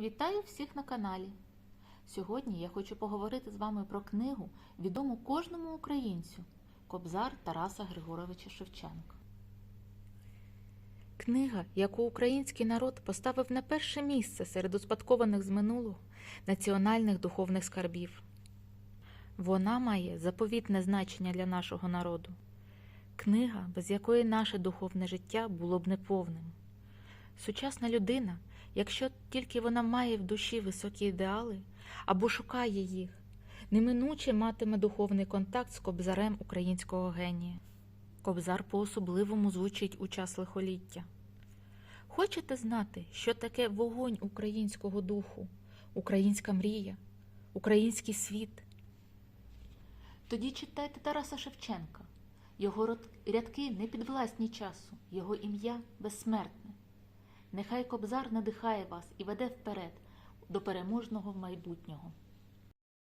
Вітаю всіх на каналі. Сьогодні я хочу поговорити з вами про книгу, відому кожному українцю Кобзар Тараса Григоровича Шевченка. Книга, яку український народ поставив на перше місце серед успадкованих з минулого національних духовних скарбів. Вона має заповітне значення для нашого народу. Книга, без якої наше духовне життя було б неповним. Сучасна людина, якщо тільки вона має в душі високі ідеали або шукає їх, неминуче матиме духовний контакт з кобзарем українського генія. Кобзар по-особливому звучить у час лихоліття. Хочете знати, що таке вогонь українського духу, українська мрія, український світ? Тоді читайте Тараса Шевченка. Його рядки не підвласні часу, його ім'я безсмертне. Нехай кобзар надихає вас і веде вперед до переможного майбутнього.